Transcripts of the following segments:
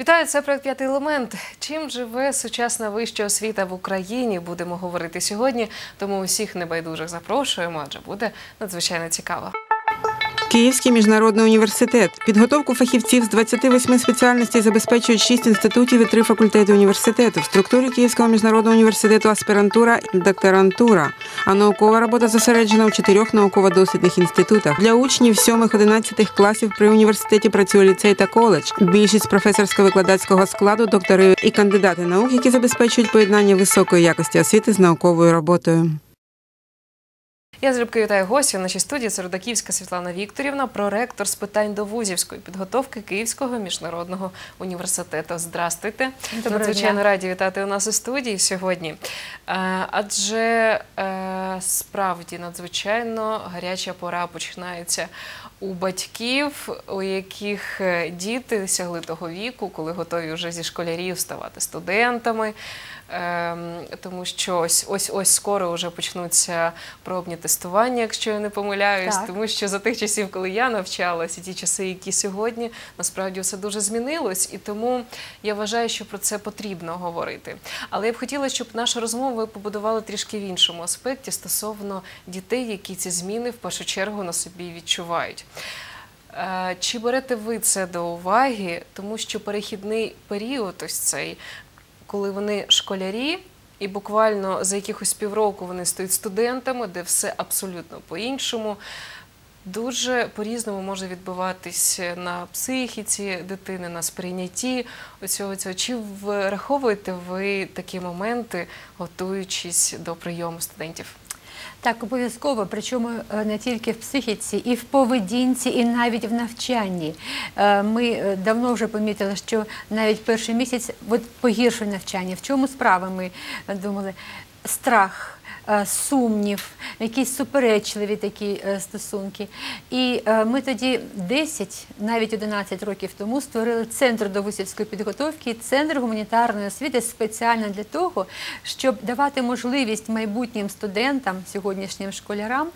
Вітаю, це проект п'ятий елемент. Чим живе сучасна вища освіта в Україні? Будемо говорити сьогодні. Тому усіх небайдужих запрошуємо, адже буде надзвичайно цікаво. Київський міжнародний університет. Підготовку фахівців з 28 спеціальностей забезпечують 6 інститутів і 3 факультети університету. В структурі Київського міжнародного університету аспірантура і докторантура. А наукова робота зосереджена у чотирьох науково-дослідних інститутах. Для учнів 7-11 класів при університеті працює ліцей та коледж. Більшість професорсько-викладацького складу, доктори і кандидати наук, які забезпечують поєднання високої якості освіти з науковою роботою. Я залюбки вітаю гостю в нашій студії. Це Рудаківська Світлана Вікторівна, проректор з питань довузівської підготовки Київського міжнародного університету. Здрастуйте. Доброго Надзвичайно дня. раді вітати у нас у студії сьогодні. Е, Адже е, справді надзвичайно гаряча пора починається у батьків, у яких е, діти досягли того віку, коли готові вже зі школярів ставати студентами. Ем, тому що ось ось ось скоро вже почнуться пробні тестування, якщо я не помиляюсь. Так. Тому що за тих часів, коли я навчалася, і ті часи, які сьогодні, насправді все дуже змінилось, і тому я вважаю, що про це потрібно говорити. Але я б хотіла, щоб нашу розмову ви побудували трішки в іншому аспекті стосовно дітей, які ці зміни в першу чергу на собі відчувають. Е, Чи берете ви це до уваги, тому що перехідний період, ось цей, коли вони школярі, і буквально за якихось півроку вони стають студентами, де все абсолютно по-іншому. Дуже по-різному може відбуватись на психіці дитини, на сприйнятті цього. Чи враховуєте ви такі моменти, готуючись до прийому студентів? Так, обов'язково, причому е, не тільки в психіці, і в поведінці, і навіть в навчанні. Е, Ми е, давно вже помітили, що навіть перший місяць погіршує навчання. В чому справа? Ми думали страх. Е, Сумнів, якісь суперечливі такі е, стосунки. І е, ми тоді 10, навіть 11 років тому створили центр довусівської підготовки, центр гуманітарної освіти спеціально для того, щоб давати можливість майбутнім студентам, сьогоднішнім школярам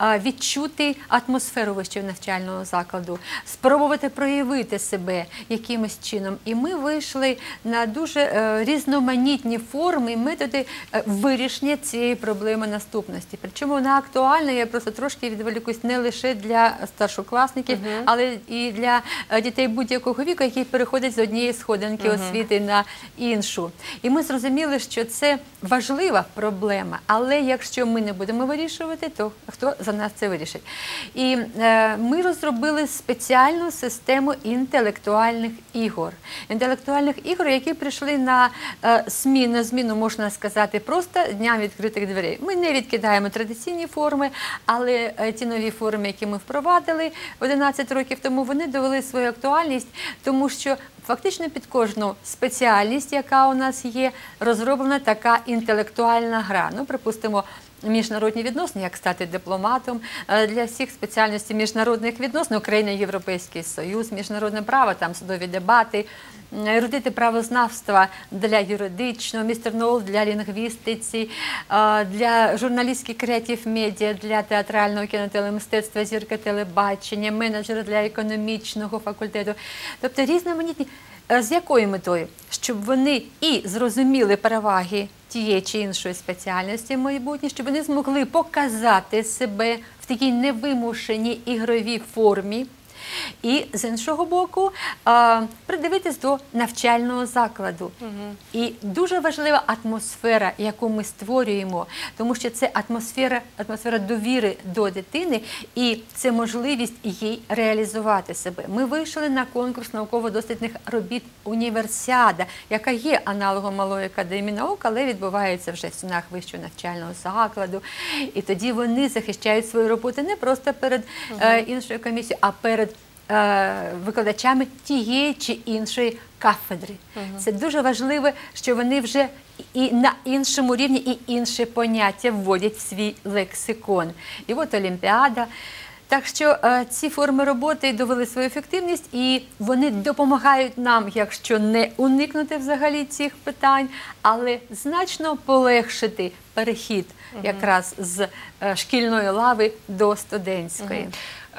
відчути атмосферу вищого навчального закладу, спробувати проявити себе якимось чином. І ми вийшли на дуже різноманітні форми і методи вирішення цієї проблеми наступності. Причому вона актуальна, я просто трошки відволікусь не лише для старшокласників, але і для е, дітей будь-якого віку, які переходять з однієї сходинки освіти на іншу. І ми зрозуміли, що це важлива проблема, але якщо ми не будемо вирішувати, то хто за нас це вирішить? І е, ми розробили спеціальну систему інтелектуальних ігор. Інтелектуальних ігор, які прийшли на е, зміну, на зміну, можна сказати, просто дням відкритих дверей. Ми не відкидаємо традиційні форми, але е, ті нові форми, які ми впровадили 11 років тому, вони довели свою актуальність, тому що фактично під кожну спеціальність, яка у нас є, розроблена така інтелектуальна гра. Ну, припустимо. Міжнародні відносини, як стати дипломатом Е, для всіх спеціальностей міжнародних відносин, Україна, Європейський Союз, міжнародне право, там судові дебати, м, ерудити правознавства для юридичного, містер Ноул для лінгвістиці, е, для журналістських креатив медіа, для театрального кінотелемистецтва, зірка телебачення, менеджер для економічного факультету. Тобто різноманітні. Е, З якою метою? Щоб вони і зрозуміли переваги тієї чи іншої спеціальності майбутнє, щоб вони змогли показати себе в такій невимушеній ігровій формі. І з іншого боку, придивитись до навчального закладу. І дуже важлива атмосфера, яку ми створюємо, тому що це атмосфера, атмосфера довіри до дитини, і це можливість їй реалізувати себе. Ми вийшли на конкурс науково-дослідних робіт Універсіада, яка є аналогом малої академії наук, але відбувається вже в стінах вищого навчального закладу. І тоді вони захищають свою роботу не просто перед е, іншою комісією, а перед е, викладачами тієї чи іншої кафедри. Це дуже важливо, що вони вже і на іншому рівні, і інші поняття вводять в свій лексикон. І от Олімпіада. Так що е, ці форми роботи довели свою ефективність, і вони допомагають нам, якщо не уникнути взагалі цих питань, але значно полегшити перехід якраз з е, шкільної лави до студентської.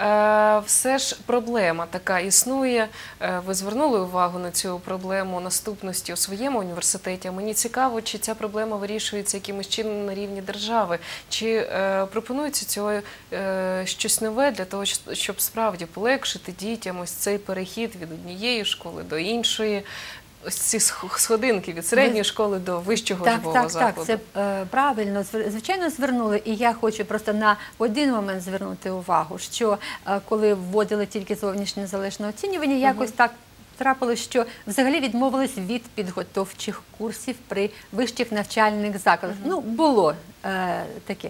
Е, все ж проблема така існує. Е, Ви звернули увагу на цю проблему наступності у своєму університеті. Мені цікаво, чи ця проблема вирішується якимось чином на рівні держави, чи е, пропонується цього щось нове для того, щоб справді полегшити дітям ось цей перехід від однієї школи до іншої. Ось ці сх- сходинки від середньої школи до вищого Так, так, закладу. так, це е, правильно. Звичайно, звернули. І я хочу просто на один момент звернути увагу, що е, коли вводили тільки зовнішнє незалежне оцінювання, якось так. Трапилось, що взагалі відмовились від підготовчих курсів при вищих навчальних закладах. Ну, було е, таке.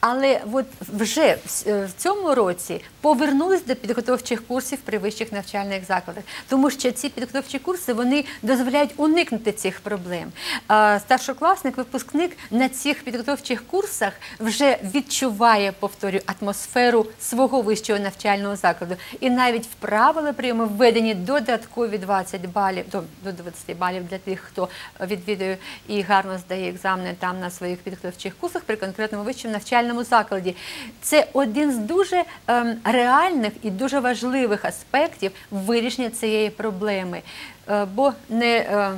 Але от вже в, е, в цьому році повернулись до підготовчих курсів при вищих навчальних закладах, тому що ці підготовчі курси вони дозволяють уникнути цих проблем. Е, Старшокласник, випускник на цих підготовчих курсах вже відчуває, повторюю, атмосферу свого вищого навчального закладу. І навіть в правила прийому введені додаткові 20 балів до, до 20 балів для тих, хто відвідує і гарно здає екзамени там на своїх підготовчих курсах при конкретному вищому навчальному закладі. Це один з дуже ем, реальних і дуже важливих аспектів вирішення цієї проблеми. Е, бо не е,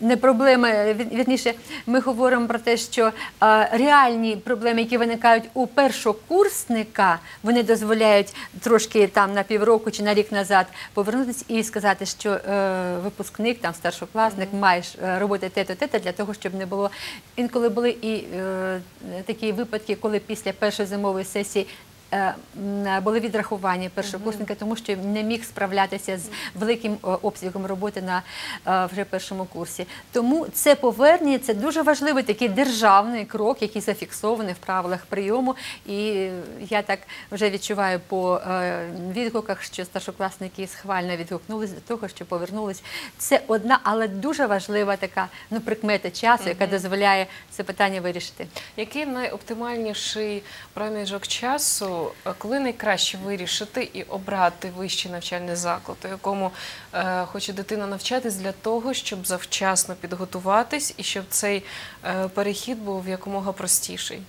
не проблеми, вірніше, ми говоримо про те, що е, реальні проблеми, які виникають у першокурсника, вони дозволяють трошки там на півроку чи на рік назад повернутися і сказати, що е, випускник, там старшокласник, маєш е, робити те-то, те-то для того, щоб не було. Інколи були і е, такі випадки, коли після першої зимової сесії були відрахування першокурсника, тому що не міг справлятися з великим е, обсягом роботи на е, вже першому курсі. Тому це повернення це дуже важливий такий державний крок, який зафіксований в правилах прийому. І е, я так вже відчуваю по е, відгуках, що старшокласники схвально відгукнулись до того, що повернулись. Це одна, але дуже важлива така ну прикмета часу, яка дозволяє це питання вирішити. Який найоптимальніший проміжок часу, е, коли найкраще вирішити і обрати вищий навчальний заклад, у якому е, хоче дитина навчатись для того, щоб завчасно підготуватись і щоб цей е, перехід був якомога простіший?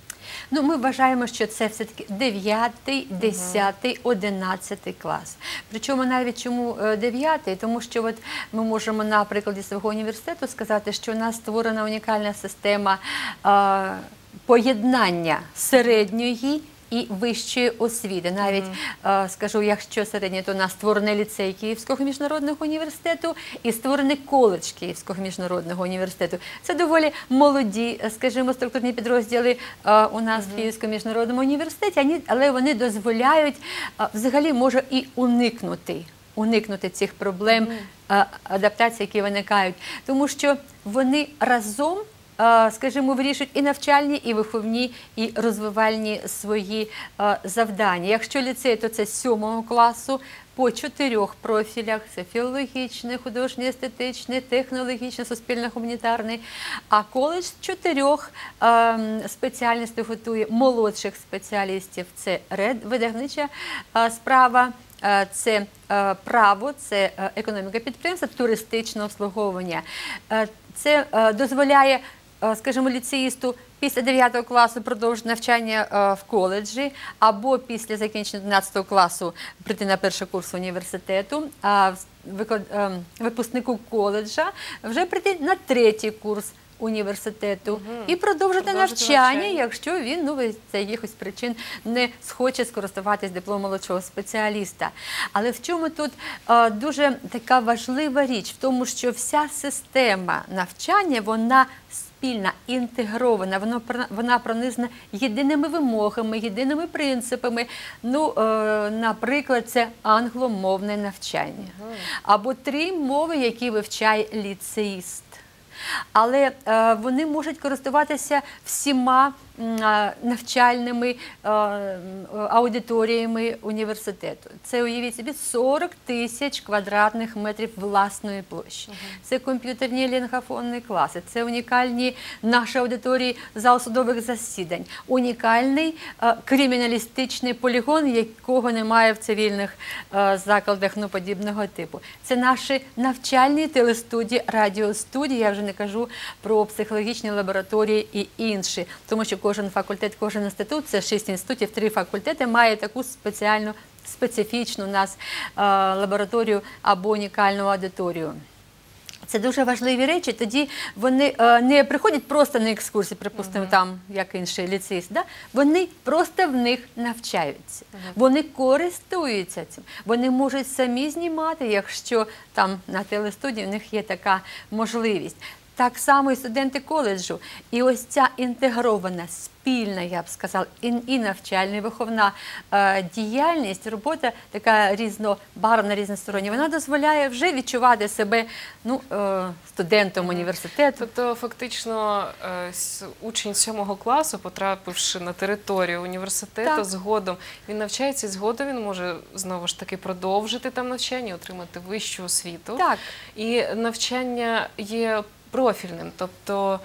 Ну, ми вважаємо, що це все-таки 9, 10, 11 клас. Причому навіть чому 9? Тому що от ми можемо на прикладі свого університету сказати, що у нас створена унікальна система е, поєднання середньої. І вищої освіти. Навіть е, скажу, якщо середнє, то у нас створений ліцей Київського міжнародного університету і створений коледж Київського міжнародного університету. Це доволі молоді, е, скажімо, структурні підрозділи е, у нас в Київському міжнародному університеті, але вони дозволяють взагалі може і уникнути. Уникнути цих проблем адаптації, які виникають, тому що вони разом скажімо, вирішують і навчальні, і виховні, і розвивальні свої е, завдання. Якщо ліцей, то це з сьомого класу. По чотирьох профілях: це філологічний, художній, естетичний, технологічний, суспільно-гуманітарний. А коледж з чотирьох ем, спеціальностей готує молодших спеціалістів. Це видавнича е, справа. Е, Це е, право, це е, економіка підприємства, туристичне обслуговування. Е, Це е, дозволяє, е, скажімо, ліцеїсту після 9 класу продовжити навчання е, в коледжі або після закінчення 11 класу прийти на перший курс університету. А е, випускнику коледжа вже прийти на третій курс університету і продовжити Продовжити навчання, навчання. якщо він ну з якихось причин не схоче скористуватись дипломом молодшого спеціаліста. Але в чому тут е, дуже така важлива річ? В тому, що вся система навчання вона спільна, інтегрована, вона пр- вона пронизана єдиними вимогами, єдиними принципами. Ну, е, наприклад, це англомовне навчання або три мови, які вивчає ліцеїст. Але е, вони можуть користуватися всіма навчальними е, аудиторіями університету. Це уявіть собі 40 тисяч квадратних метрів власної площі. Це комп'ютерні лінгофонні класи, це унікальні наші аудиторії зал судових засідань, унікальний е, криміналістичний полігон, якого немає в цивільних е, закладах ну, подібного типу. Це наші навчальні телестудії, радіостудії. Я вже не кажу про психологічні лабораторії і інші, тому що кожен факультет, кожен інститут, це шість інститутів, три факультети, має таку спеціальну, специфічну у нас е, лабораторію або унікальну аудиторію. Це дуже важливі речі. Тоді вони е, не приходять просто на екскурсії, припустимо, там як інший ліцеїст. Да? Вони просто в них навчаються. Вони користуються цим. Вони можуть самі знімати, якщо там на телестудії в них є така можливість. Так само і студенти коледжу. І ось ця інтегрована, спільна, я б сказала, і, навчальна, і виховна е, діяльність, робота така різнобарвна, різностороння, вона дозволяє вже відчувати себе ну, е, студентом університету. Тобто, фактично, е, учень сьомого класу, потрапивши на територію університету, Так. згодом він навчається і згодом він може знову ж таки продовжити там навчання, отримати вищу освіту. Так. І навчання є профільним. Тобто,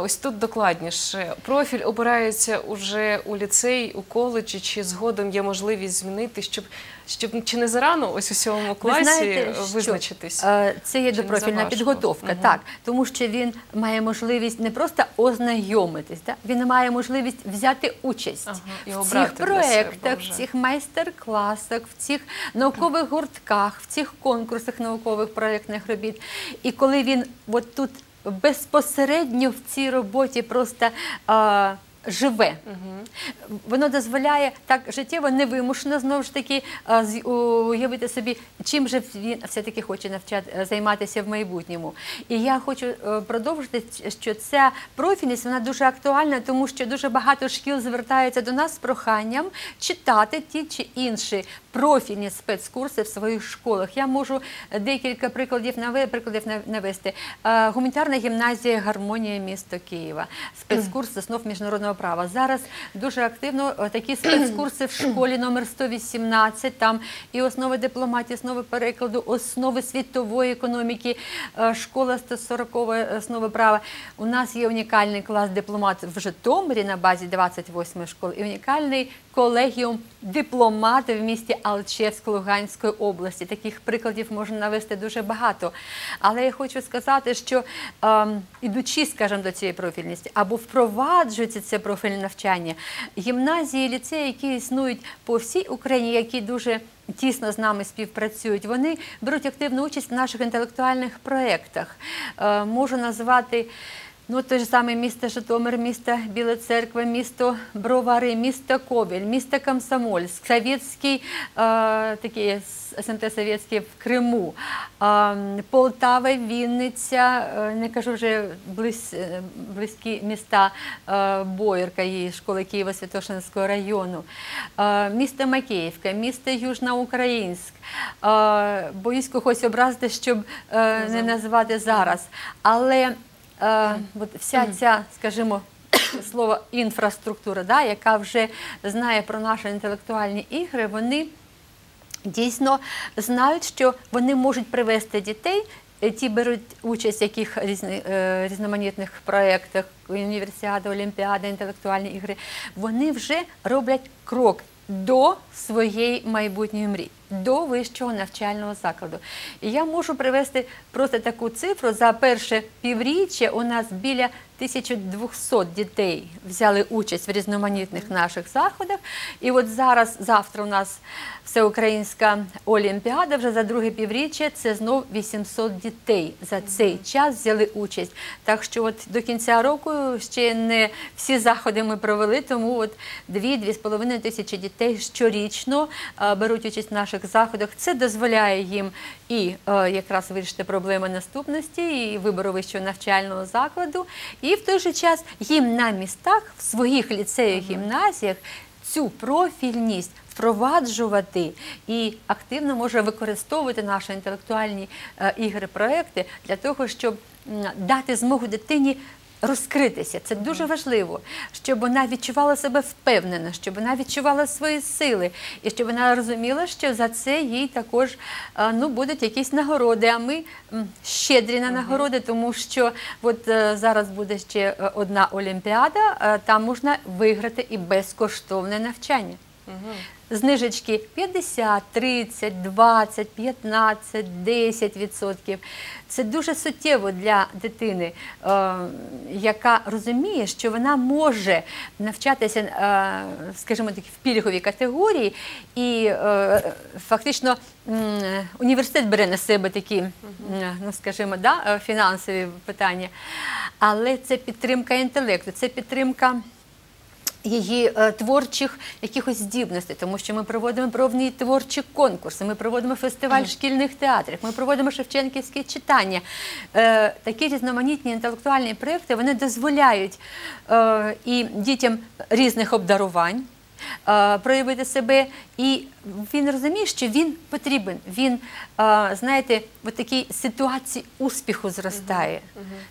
ось тут докладніше. Профіль обирається уже у ліцеї, у коледжі, чи згодом є можливість змінити, щоб, щоб чи не зарано ось у сьомому Ви класі знаєте, визначитись. е, Це є допрофільна підготовка, Мгм. так, тому що він має можливість не просто ознайомитись, да? він має можливість взяти участь Ага, в цих проєктах, в цих майстер-класах, в цих наукових гуртках, в цих конкурсах наукових проєктних робіт. І коли він от тут безпосередньо в цій роботі просто. Живе, воно дозволяє так життєво невимушено знову ж таки з- уявити собі, чим же він все-таки хоче навчати е, займатися в майбутньому. І я хочу е, продовжити, що ця профільність вона дуже актуальна, тому що дуже багато шкіл звертаються до нас з проханням читати ті чи інші профільні спецкурси в своїх школах. Я можу декілька прикладів прикладів навести. Е, Гуманітарна гімназія Гармонія міста Києва, спецкурс з основ міжнародного права. Зараз дуже активно е, такі спецкурси в школі номер 118, там і основи дипломатії, основи перекладу, основи світової економіки, е, школа 140 основи права. У нас є унікальний клас дипломат в Житомирі на базі 28 школи і унікальний колегіум дипломати в місті Алчевськ Луганської області. Таких прикладів можна навести дуже багато. Але я хочу сказати, що ем, ідучи, скажімо, до цієї профільності або впроваджується це профільне навчання, гімназії, ліцеї, які існують по всій Україні, які дуже Тісно з нами співпрацюють. Вони беруть активну участь в наших інтелектуальних проєктах. Е, можу назвати Ну, той же самий місто Житомир, місто Біла Церква, місто Бровари, місто Ковель, місто Комсомольськ, Совєтський, е, такий СМТ Совєтський в Криму, е, Полтава, Вінниця, е, не кажу вже близь, е, близькі міста е, Боярка і школи Києво-Святошинського району, е, місто Макеївка, місто Южноукраїнськ. Е, боюсь когось образити, щоб е, не називати зараз. Але Е, от вся ця, скажімо, слово інфраструктура, да, яка вже знає про наші інтелектуальні ігри, вони дійсно знають, що вони можуть привести дітей. е, Ті беруть участь в яких е, різноманітних проєктах, універсіада, олімпіада, інтелектуальні ігри. Вони вже роблять крок до своєї майбутньої мрії, до вищого навчального закладу. І я можу привести просто таку цифру. За перше півріччя у нас біля 1200 дітей взяли участь в різноманітних наших заходах. І от зараз, завтра у нас всеукраїнська олімпіада, вже за друге півріччя це знов 800 дітей за цей час взяли участь. Так що от до кінця року ще не всі заходи ми провели, тому от 2-2,5 тисячі дітей щорічно беруть участь в наших заходах. Це дозволяє їм і е, якраз вирішити проблеми наступності, і вибору вищого навчального закладу, і в той же час їм на містах, в своїх ліцеях, гімназіях цю профільність впроваджувати і активно може використовувати наші інтелектуальні е, ігри, проекти для того, щоб дати змогу дитині. Розкритися це дуже важливо, щоб вона відчувала себе впевнено, щоб вона відчувала свої сили, і щоб вона розуміла, що за це їй також е, ну будуть якісь нагороди. А ми щедрі на нагороди, тому що от е, зараз буде ще е, одна олімпіада, там можна виграти і безкоштовне навчання. Знижечки 50, 30, 20, 15, 10 відсотків. Це дуже суттєво для дитини, е, яка розуміє, що вона може навчатися, е, скажімо так, в пільговій категорії, і е, фактично університет бере на себе такі, ну скажімо, фінансові питання. Але це підтримка інтелекту, це підтримка її е, творчих якихось здібностей, тому що ми проводимо пробні творчі конкурси, ми проводимо фестиваль шкільних театрів, ми проводимо шевченківські читання. Е, такі різноманітні інтелектуальні проєкти вони дозволяють е, і дітям різних обдарувань. Е, Проявити себе, і він розуміє, що він потрібен. Він, е, знаєте, в такій ситуації успіху зростає.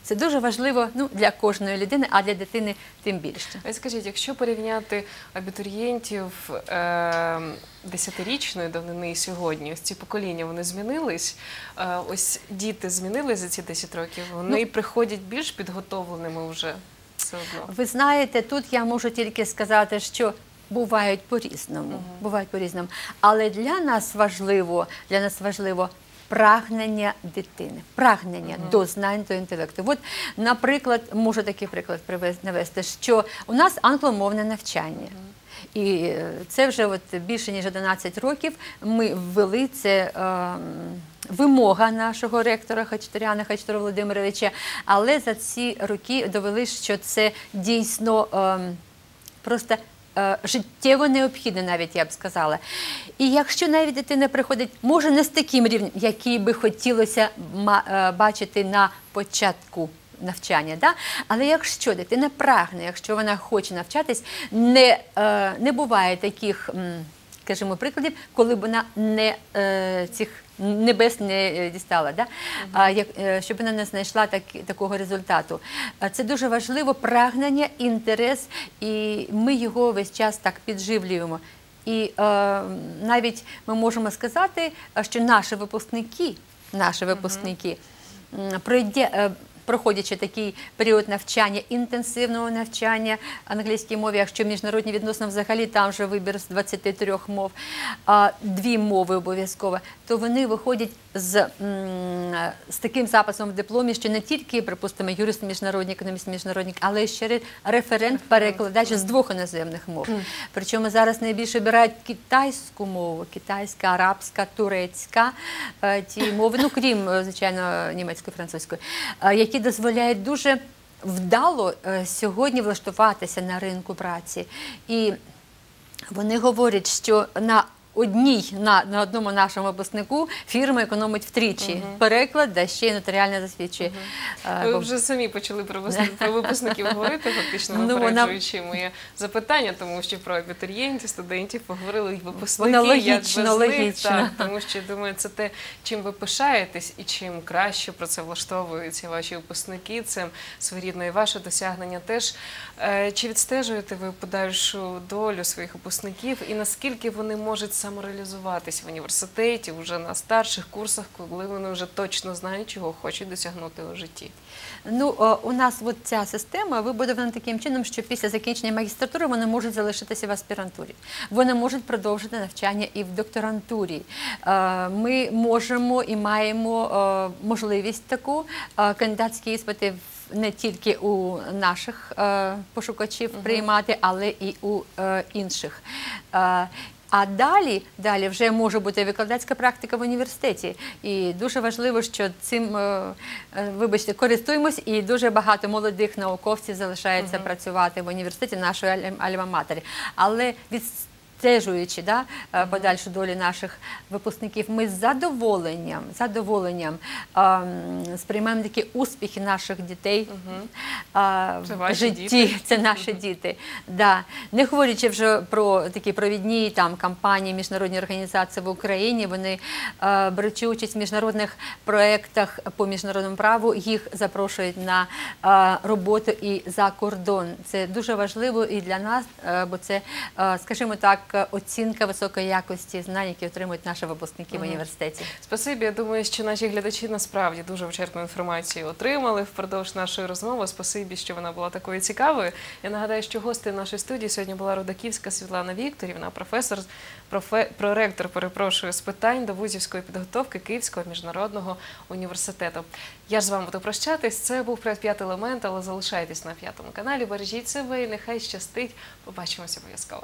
Це дуже важливо ну, для кожної людини, а для дитини тим більше. А скажіть, якщо порівняти абітурієнтів е, десятирічної давнини і сьогодні, ось ці покоління вони змінились. Ось діти змінились за ці 10 років. Вони приходять більш підготовленими вже. Ви знаєте, тут я можу тільки сказати, що бувають по-різному. Бувають по-різному. Але для нас важливо, для нас важливо. Прагнення дитини, прагнення до знань, до інтелекту. От, наприклад, можу такий приклад навести, що у нас англомовне навчання. І е, це вже от більше ніж 11 років. Ми ввели це ем, вимога нашого ректора Хачатуряна Хачатура Володимировича. Але за ці роки довели, що це дійсно ем, просто. Е, Життєво необхідне, навіть я б сказала. І якщо навіть дитина приходить, може не з таким рівнем, який би хотілося е, бачити на початку навчання. Да? Але якщо дитина прагне, якщо вона хоче навчатись, не, е, не буває таких, скажімо, прикладів, коли б вона не е, цих небес не е, дістала, да? а, як, е, щоб вона не знайшла так, такого результату. Це дуже важливо прагнення, інтерес, і ми його весь час так підживлюємо. І е, навіть ми можемо сказати, е, що наші випускники, наші випускники пройде. Проходячи такий період навчання, інтенсивного навчання англійській мові, якщо міжнародні відносини взагалі там вже вибір з 23 мов, а дві мови обов'язково, то вони виходять з, з таким записом в дипломі, що не тільки, припустимо, юрист міжнародний, економіст міжнародник, але ще референт-перекладач з двох іноземних мов. Причому зараз найбільше обирають китайську мову, китайська, арабська, турецька, е, ті мови, ну крім, е, звичайно, німецької, французької, е, які дозволяють дуже вдало е, сьогодні влаштуватися на ринку праці. І вони говорять, що на одній на, на одному нашому випускнику фірма економить втричі. Переклад, да ще й нотаріально засвідчує. Е, Ви бо- вже самі почали про про випускників говорити, фактично Ну, вона- моє запитання, тому що про абітурієнтів, студентів поговорили і випускники. Воно як логічно, без них, так, тому що я думаю, це те, чим ви пишаєтесь і чим краще про це влаштовуються ваші випускники. Це своєрідно і ваше досягнення теж. Е, Чи відстежуєте ви подальшу долю своїх випускників і наскільки вони можуть самореалізуватись в університеті вже на старших курсах, коли вони вже точно знають, чого хочуть досягнути у житті? Ну, у нас от ця система вибудована таким чином, що після закінчення магістратури вони можуть залишитися в аспірантурі. Вони можуть продовжити навчання і в докторантурі. Е, Ми можемо і маємо е, можливість таку е, кандидатські іспити в- не тільки у наших е, пошукачів приймати, але і у е, інших. Е, а далі, далі вже може бути викладацька практика в університеті. І дуже важливо, що цим, е, е, вибачте, користуємось, і дуже багато молодих науковців залишається працювати в університеті нашої альм- альма-матері. Але відстежуючи да, е, подальшу долю наших випускників, ми з задоволенням, задоволенням ем, сприймаємо такі успіхи наших дітей а, в ваші житті. діти. Це наші діти. Да. Не говорячи вже про такі провідні там кампанії, міжнародні організації в Україні. Вони е, беручи участь в міжнародних проєктах по міжнародному праву, їх запрошують на е, роботу і за кордон. Це дуже важливо і для нас, е, бо це, е, скажімо так, висока оцінка високої якості знань, які отримують наші випускники в університеті. Спасибі. Я думаю, що наші глядачі насправді дуже вичерпну інформацію отримали впродовж нашої розмови. Спасибі, що вона була такою цікавою. Я нагадаю, що гостею нашої студії сьогодні була Рудаківська Світлана Вікторівна, професор, профе, проректор, перепрошую, з питань до вузівської підготовки Київського міжнародного університету. Я ж з вами буду прощатись. Це був п'ятий елемент, але залишайтесь на п'ятому каналі. Бережіть себе і нехай щастить. Побачимося обов'язково.